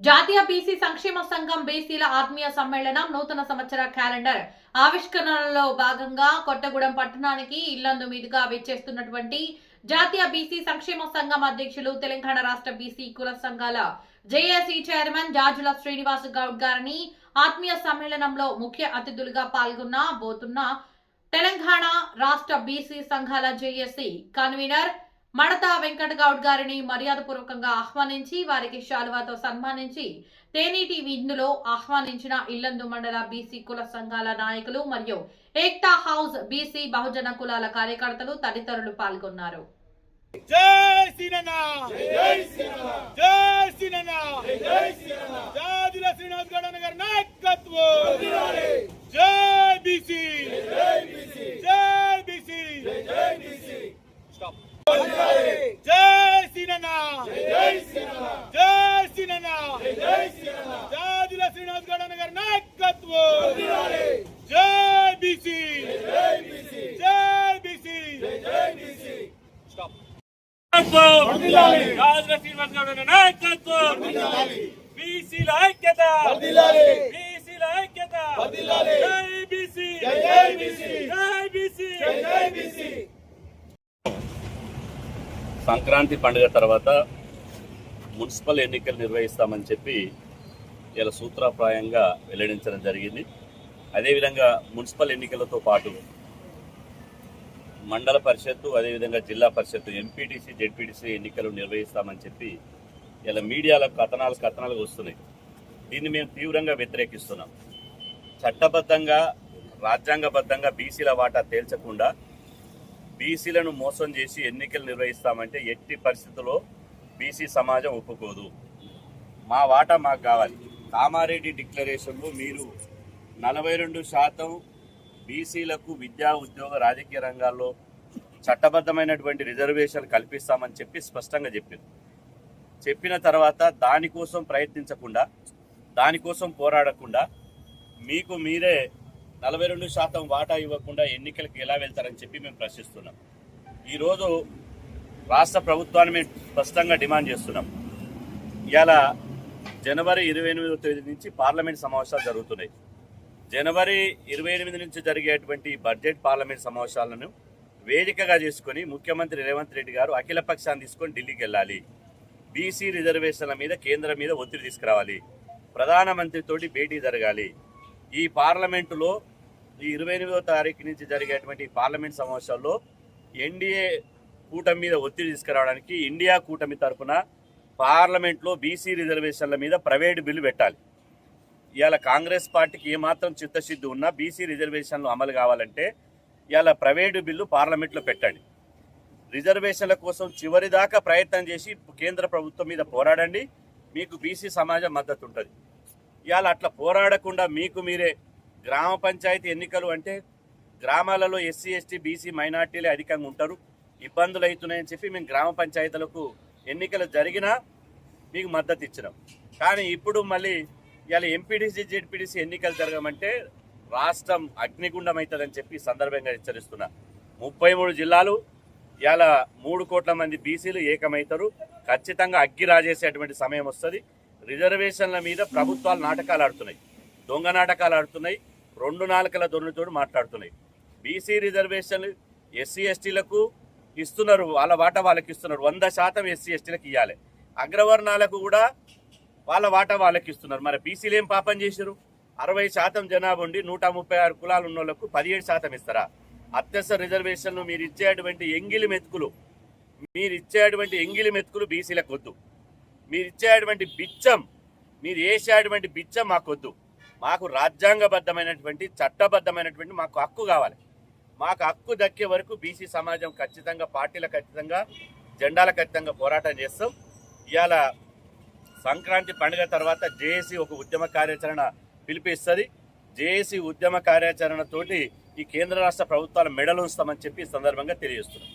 జాతీయ బీసీ సంక్షేమ సంఘం బీసీల ఆత్మీయ సమ్మేళనం నూతన సంవత్సర క్యాలెండర్. ఆవిష్కరణలో భాగంగా కొత్తగూడెం పట్టణానికి ఇల్లందు మీదుగా విచ్చేస్తున్నటువంటి జాతీయ బీసీ సంక్షేమ సంఘం అధ్యక్షులు తెలంగాణ రాష్ట్ర బీసీ కుల సంఘాల జేఏసీ చైర్మన్ జాజుల శ్రీనివాస్ గౌడ్ గారిని ఆత్మీయ సమ్మేళనంలో ముఖ్య అతిథులుగా పాల్గొన్న బోతున్న తెలంగాణ రాష్ట్ర బీసీ సంఘాల జేఏసీ కన్వీనర్ మడత వెంకట గౌడ్ గారిని మర్యాదపూర్వకంగా ఆహ్వానించి వారికి శాలువాతో సన్మానించి తేనీటి విందులో ఆహ్వానించిన ఇల్లందు మండల బీసీ కుల సంఘాల నాయకులు మరియు ఏక్తా హౌస్ బీసీ బహుజన కులాల కార్యకర్తలు తదితరులు పాల్గొన్నారు. జై శ్రీనన్న జై శ్రీనన్న జాదిల శ్రీనివాస్ గౌడ గారి నాయకత్వం జై బీసీ జై బీసీ జై బీసీ జై బీసీ స్టాప్ జై శ్రీనన్న జై శ్రీనన్న జై శ్రీనన్న జై శ్రీనన్న జాదిల గౌడ గారి నాయకత్వం. జై బీసీ. జై బీసీ. శ్రీనివాస్ గౌడ నాయకత్వం. బీసీల ఐక్యత. బీసీల ఐక్యత. జై బీసీ జై బీసీ జై బీసీ. జై బీసీ. సంక్రాంతి పండుగ తర్వాత మున్సిపల్ ఎన్నికలు నిర్వహిస్తామని చెప్పి ఇలా సూత్రప్రాయంగా వెల్లడించడం జరిగింది. అదేవిధంగా మున్సిపల్ ఎన్నికలతో పాటు మండల పరిషత్తు అదేవిధంగా జిల్లా పరిషత్తు ఎంపీటీసీ జెడ్పీటీసీ ఎన్నికలు నిర్వహిస్తామని చెప్పి ఇలా మీడియాలో కథనాలు కథనాలు వస్తున్నాయి. దీన్ని మేము తీవ్రంగా వ్యతిరేకిస్తున్నాం. చట్టబద్ధంగా రాజ్యాంగబద్ధంగా బీసీల వాటా తేల్చకుండా బీసీలను మోసం చేసి ఎన్నికలు నిర్వహిస్తామంటే ఎట్టి పరిస్థితుల్లో బీసీ సమాజం ఒప్పుకోదు. మా వాటా మాకు కావాలి. కామారెడ్డి డిక్లరేషన్లో మీరు నలభై రెండు శాతం బీసీలకు విద్యా ఉద్యోగ రాజకీయ రంగాల్లో చట్టబద్ధమైనటువంటి రిజర్వేషన్ కల్పిస్తామని చెప్పి స్పష్టంగా చెప్పింది. చెప్పిన తర్వాత దానికోసం ప్రయత్నించకుండా దానికోసం పోరాడకుండా మీకు మీరే నలభై రెండు శాతం వాటా ఇవ్వకుండా ఎన్నికలకు ఎలా వెళ్తారని చెప్పి మేము ప్రశ్నిస్తున్నాం. ఈరోజు రాష్ట్ర ప్రభుత్వాన్ని మేము స్పష్టంగా డిమాండ్ చేస్తున్నాం. ఇలా జనవరి ఇరవై ఎనిమిదో తేదీ నుంచి పార్లమెంట్ సమావేశాలు జరుగుతున్నాయి. జనవరి ఇరవై ఎనిమిది నుంచి జరిగేటువంటి బడ్జెట్ పార్లమెంట్ సమావేశాలను వేదికగా చేసుకొని ముఖ్యమంత్రి రేవంత్ రెడ్డి గారు అఖిల పక్షాన్ని తీసుకొని ఢిల్లీకి వెళ్ళాలి. బీసీ రిజర్వేషన్ల మీద కేంద్రం మీద ఒత్తిడి తీసుకురావాలి. ప్రధానమంత్రితోటి భేటీ జరగాలి. ఈ పార్లమెంటులో ఈ ఇరవై ఎనిమిదో తారీఖు నుంచి జరిగేటువంటి పార్లమెంట్ సమావేశాల్లో ఎన్డీఏ కూటమి మీద ఒత్తిడి తీసుకురావడానికి ఇండియా కూటమి తరఫున పార్లమెంట్లో బీసీ రిజర్వేషన్ల మీద ప్రైవేటు బిల్లు పెట్టాలి. ఇవాళ కాంగ్రెస్ పార్టీకి ఏమాత్రం చిత్తశుద్ధి ఉన్నా బీసీ రిజర్వేషన్లు అమలు కావాలంటే ఇవాళ ప్రైవేటు బిల్లు పార్లమెంట్లో పెట్టండి. రిజర్వేషన్ల కోసం చివరిదాకా ప్రయత్నం చేసి కేంద్ర ప్రభుత్వం మీద పోరాడండి. మీకు బీసీ సమాజం మద్దతు ఉంటుంది. ఇవాళ అట్లా పోరాడకుండా మీకు మీరే గ్రామ పంచాయతీ ఎన్నికలు అంటే గ్రామాలలో ఎస్సీ ఎస్టీ బీసీ మైనార్టీలే అధికంగా ఉంటారు. ఇబ్బందులు అవుతున్నాయని చెప్పి మేము గ్రామ పంచాయతీలకు ఎన్నికలు జరిగినా మీకు మద్దతు ఇచ్చినాం. కానీ ఇప్పుడు మళ్ళీ ఇవాళ ఎంపీడీసీ జెడ్పీడీసీ ఎన్నికలు జరగమంటే రాష్ట్రం అగ్నిగుండం అవుతుందని చెప్పి సందర్భంగా హెచ్చరిస్తున్నా. ముప్పై మూడు జిల్లాలు ఇవాళ మూడు కోట్ల మంది బీసీలు ఏకమవుతారు. ఖచ్చితంగా అగ్గి రాజేసేటువంటి సమయం వస్తుంది. రిజర్వేషన్ల మీద ప్రభుత్వాలు నాటకాలు ఆడుతున్నాయి. దొంగ నాటకాలు ఆడుతున్నాయి. రెండు నాలుకల దొన్నుతోడు మాట్లాడుతున్నాయి. బీసీ రిజర్వేషన్లు ఎస్సీ ఎస్టీలకు ఇస్తున్నారు వాళ్ళ వాటా వాళ్ళకి ఇస్తున్నారు. వంద శాతం ఎస్సీ ఎస్టీలకు ఇవ్వాలి అగ్రవర్ణాలకు కూడా వాళ్ళ వాటా వాళ్ళకి ఇస్తున్నారు. మరి బీసీలు ఏం పాపం చేశారు? అరవై శాతం జనాభా ఉండి నూట ముప్పై ఆరు కులాలు ఉన్న వాళ్ళకు పదిహేడు శాతం ఇస్తారా? అత్యవసర రిజర్వేషన్లు మీరు ఇచ్చేటువంటి ఎంగిలి మెతుకులు మీరు ఇచ్చేటువంటి ఎంగిలి మెతుకులు బీసీలకు వద్దు. మీరు ఇచ్చేటువంటి బిచ్చం మీరు వేసేటువంటి బిచ్చం మాకొద్దు మాకు రాజ్యాంగబద్ధమైనటువంటి చట్టబద్ధమైనటువంటి మాకు హక్కు కావాలి. మాకు హక్కు దక్కే వరకు బీసీ సమాజం ఖచ్చితంగా పార్టీల ఖచ్చితంగా జెండాల ఖచ్చితంగా పోరాటం చేస్తాం. ఇవాళ సంక్రాంతి పండుగ తర్వాత జేఏసీ ఒక ఉద్యమ కార్యాచరణ పిలిపిస్తుంది. జేఏసీ ఉద్యమ కార్యాచరణతోటి ఈ కేంద్ర రాష్ట్ర ప్రభుత్వాల మెడలు ఉంచుతామని చెప్పి ఈ సందర్భంగా తెలియజేస్తున్నాం.